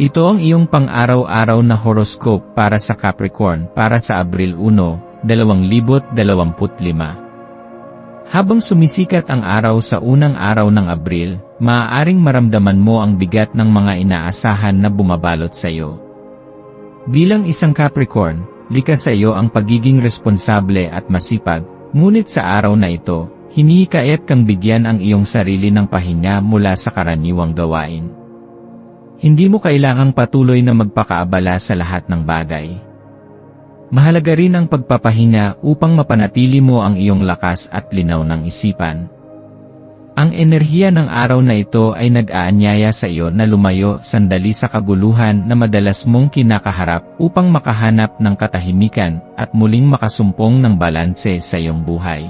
Ito ang iyong pang-araw-araw na horoscope para sa Capricorn para sa Abril 1, 2025. Habang sumisikat ang araw sa unang araw ng Abril, maaaring maramdaman mo ang bigat ng mga inaasahan na bumabalot sa iyo. Bilang isang Capricorn, likas sa iyo ang pagiging responsable at masipag, ngunit sa araw na ito, hinihikayat kang bigyan ang iyong sarili ng pahinga mula sa karaniwang gawain. Hindi mo kailangang patuloy na magpakaabala sa lahat ng bagay. Mahalaga rin ang pagpapahinga upang mapanatili mo ang iyong lakas at linaw ng isipan. Ang enerhiya ng araw na ito ay nag-aanyaya sa iyo na lumayo sandali sa kaguluhan na madalas mong kinakaharap upang makahanap ng katahimikan at muling makasumpong ng balanse sa iyong buhay.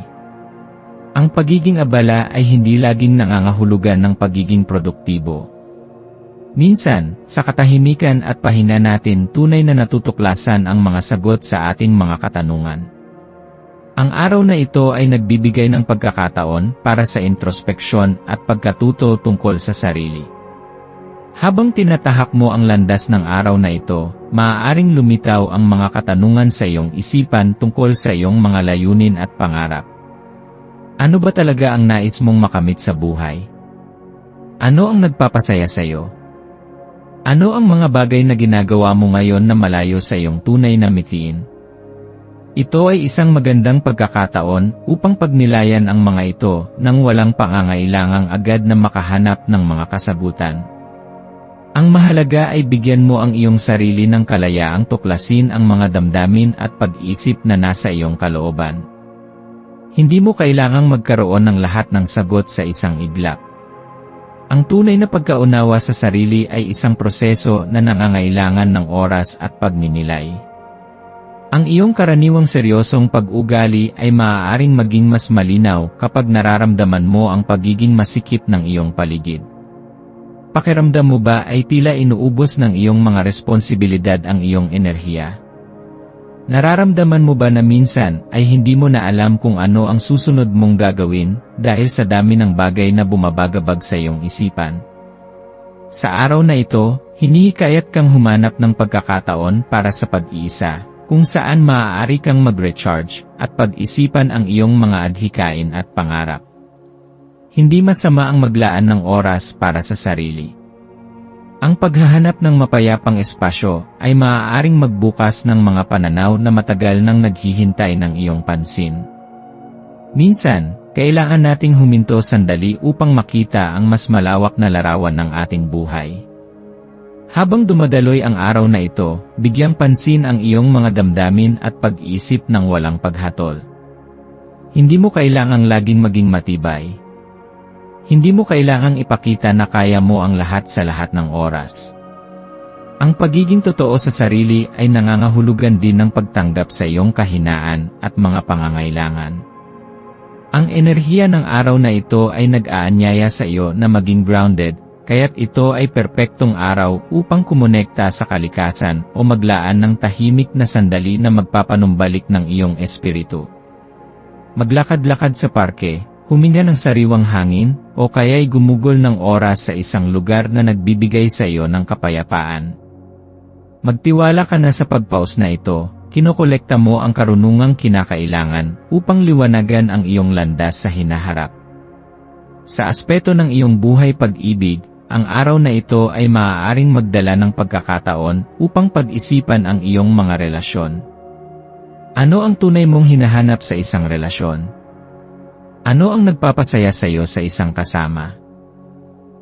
Ang pagiging abala ay hindi laging nangangahulugan ng pagiging produktibo. Minsan, sa katahimikan at pahinga natin tunay na natutuklasan ang mga sagot sa ating mga katanungan. Ang araw na ito ay nagbibigay ng pagkakataon para sa introspeksyon at pagkatuto tungkol sa sarili. Habang tinatahak mo ang landas ng araw na ito, maaaring lumitaw ang mga katanungan sa iyong isipan tungkol sa iyong mga layunin at pangarap. Ano ba talaga ang nais mong makamit sa buhay? Ano ang nagpapasaya sa iyo? Ano ang mga bagay na ginagawa mo ngayon na malayo sa iyong tunay na mitiin? Ito ay isang magandang pagkakataon upang pagnilayan ang mga ito nang walang pangangailangang agad na makahanap ng mga kasagutan. Ang mahalaga ay bigyan mo ang iyong sarili ng kalayaang tuklasin ang mga damdamin at pag-isip na nasa iyong kalooban. Hindi mo kailangang magkaroon ng lahat ng sagot sa isang iglap. Ang tunay na pagkaunawa sa sarili ay isang proseso na nangangailangan ng oras at pagninilay. Ang iyong karaniwang seryosong pag-ugali ay maaaring maging mas malinaw kapag nararamdaman mo ang pagiging masikip ng iyong paligid. Pakiramdam mo ba ay tila inuubos ng iyong mga responsibilidad ang iyong enerhiya? Nararamdaman mo ba na minsan ay hindi mo na alam kung ano ang susunod mong gagawin dahil sa dami ng bagay na bumabagabag sa iyong isipan? Sa araw na ito, hinihikayat kang humanap ng pagkakataon para sa pag-iisa, kung saan maaari kang mag-recharge at pag-isipan ang iyong mga adhikain at pangarap. Hindi masama ang maglaan ng oras para sa sarili. Ang paghahanap ng mapayapang espasyo ay maaaring magbukas ng mga pananaw na matagal nang naghihintay ng iyong pansin. Minsan, kailangan nating huminto sandali upang makita ang mas malawak na larawan ng ating buhay. Habang dumadaloy ang araw na ito, bigyang pansin ang iyong mga damdamin at pag-isip ng walang paghatol. Hindi mo kailangang laging maging matibay, hindi mo kailangang ipakita na kaya mo ang lahat sa lahat ng oras. Ang pagiging totoo sa sarili ay nangangahulugan din ng pagtanggap sa iyong kahinaan at mga pangangailangan. Ang enerhiya ng araw na ito ay nag-aanyaya sa iyo na maging grounded, kaya't ito ay perpektong araw upang kumonekta sa kalikasan o maglaan ng tahimik na sandali na magpapanumbalik ng iyong espiritu. Maglakad-lakad sa parke, huminga ng sariwang hangin, o kaya'y gumugol ng oras sa isang lugar na nagbibigay sa iyo ng kapayapaan. Magtiwala ka na sa pagpaus na ito, kinokolekta mo ang karunungang kinakailangan upang liwanagan ang iyong landas sa hinaharap. Sa aspeto ng iyong buhay pag-ibig, ang araw na ito ay maaaring magdala ng pagkakataon upang pag-isipan ang iyong mga relasyon. Ano ang tunay mong hinahanap sa isang relasyon? Ano ang nagpapasaya sa iyo sa isang kasama?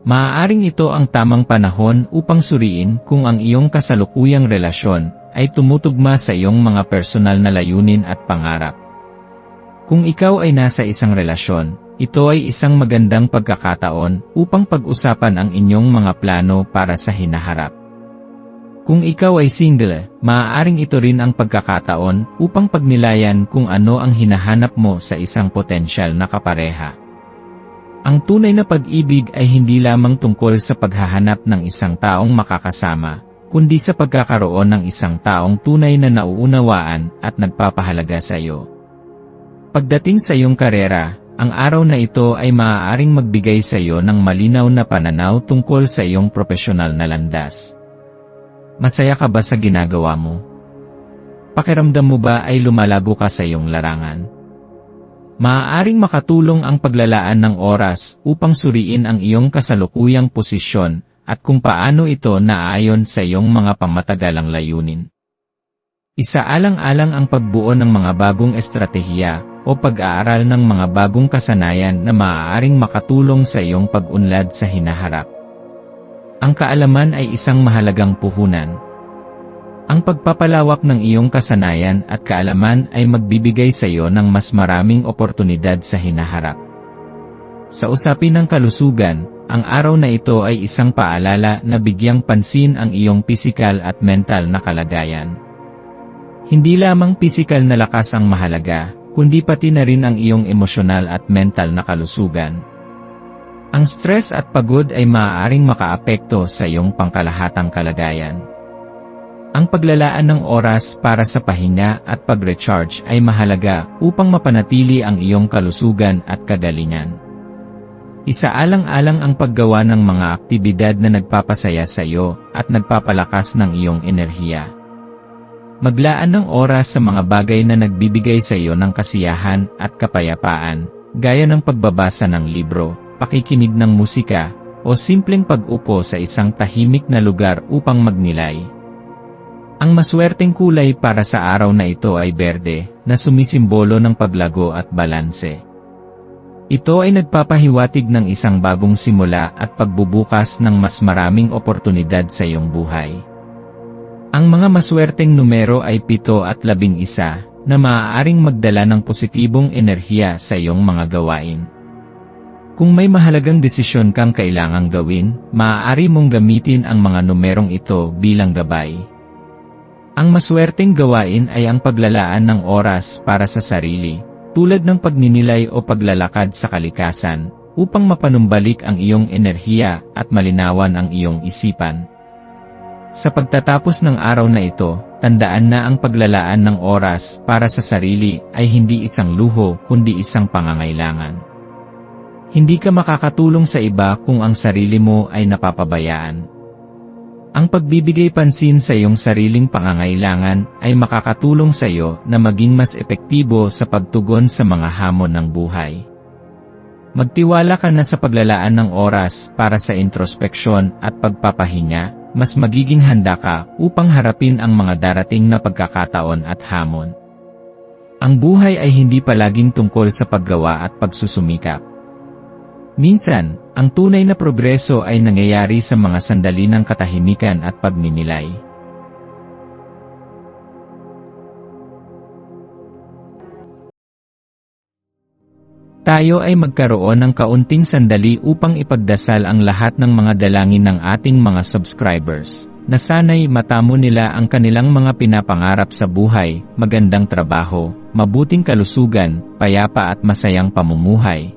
Maaaring ito ang tamang panahon upang suriin kung ang iyong kasalukuyang relasyon ay tumutugma sa iyong mga personal na layunin at pangarap. Kung ikaw ay nasa isang relasyon, ito ay isang magandang pagkakataon upang pag-usapan ang inyong mga plano para sa hinaharap. Kung ikaw ay single, maaaring ito rin ang pagkakataon upang pagnilayan kung ano ang hinahanap mo sa isang potensyal na kapareha. Ang tunay na pag-ibig ay hindi lamang tungkol sa paghahanap ng isang taong makakasama, kundi sa pagkakaroon ng isang taong tunay na nauunawaan at nagpapahalaga sa iyo. Pagdating sa iyong karera, ang araw na ito ay maaaring magbigay sa iyo ng malinaw na pananaw tungkol sa iyong profesional na landas. Masaya ka ba sa ginagawa mo? Pakiramdam mo ba ay lumalago ka sa iyong larangan? Maaaring makatulong ang paglalaan ng oras upang suriin ang iyong kasalukuyang posisyon at kung paano ito naaayon sa iyong mga pamatagalang layunin. Isaalang-alang ang pagbuo ng mga bagong estratehiya o pag-aaral ng mga bagong kasanayan na maaaring makatulong sa iyong pag-unlad sa hinaharap. Ang kaalaman ay isang mahalagang puhunan. Ang pagpapalawak ng iyong kasanayan at kaalaman ay magbibigay sa iyo ng mas maraming oportunidad sa hinaharap. Sa usapin ng kalusugan, ang araw na ito ay isang paalala na bigyang pansin ang iyong pisikal at mental na kalagayan. Hindi lamang pisikal na lakas ang mahalaga, kundi pati na rin ang iyong emosyonal at mental na kalusugan. Ang stress at pagod ay maaaring makaapekto sa iyong pangkalahatang kalagayan. Ang paglalaan ng oras para sa pahinga at pag-recharge ay mahalaga upang mapanatili ang iyong kalusugan at kagalingan. Isaalang-alang ang paggawa ng mga aktibidad na nagpapasaya sa iyo at nagpapalakas ng iyong enerhiya. Maglaan ng oras sa mga bagay na nagbibigay sa iyo ng kasiyahan at kapayapaan, gaya ng pagbabasa ng libro, pakikinig ng musika, o simpleng pag-upo sa isang tahimik na lugar upang magnilay. Ang maswerteng kulay para sa araw na ito ay berde, na sumisimbolo ng paglago at balanse. Ito ay nagpapahiwatig ng isang bagong simula at pagbubukas ng mas maraming oportunidad sa iyong buhay. Ang mga maswerteng numero ay 7 at 11, na maaaring magdala ng positibong enerhiya sa iyong mga gawain. Kung may mahalagang desisyon kang kailangang gawin, maaari mong gamitin ang mga numerong ito bilang gabay. Ang maswerteng gawain ay ang paglalaan ng oras para sa sarili, tulad ng pagninilay o paglalakad sa kalikasan, upang mapanumbalik ang iyong enerhiya at malinawan ang iyong isipan. Sa pagtatapos ng araw na ito, tandaan na ang paglalaan ng oras para sa sarili ay hindi isang luho kundi isang pangangailangan. Hindi ka makakatulong sa iba kung ang sarili mo ay napapabayaan. Ang pagbibigay pansin sa iyong sariling pangangailangan ay makakatulong sa iyo na maging mas epektibo sa pagtugon sa mga hamon ng buhay. Magtiwala ka na sa paglalaan ng oras para sa introspeksyon at pagpapahinga, mas magiging handa ka upang harapin ang mga darating na pagkakataon at hamon. Ang buhay ay hindi palaging tungkol sa paggawa at pagsusumikap. Minsan, ang tunay na progreso ay nangyayari sa mga sandali ng katahimikan at pagninilay. Tayo ay magkaroon ng kaunting sandali upang ipagdasal ang lahat ng mga dalangin ng ating mga subscribers, na sana'y matamo nila ang kanilang mga pinapangarap sa buhay, magandang trabaho, mabuting kalusugan, payapa at masayang pamumuhay,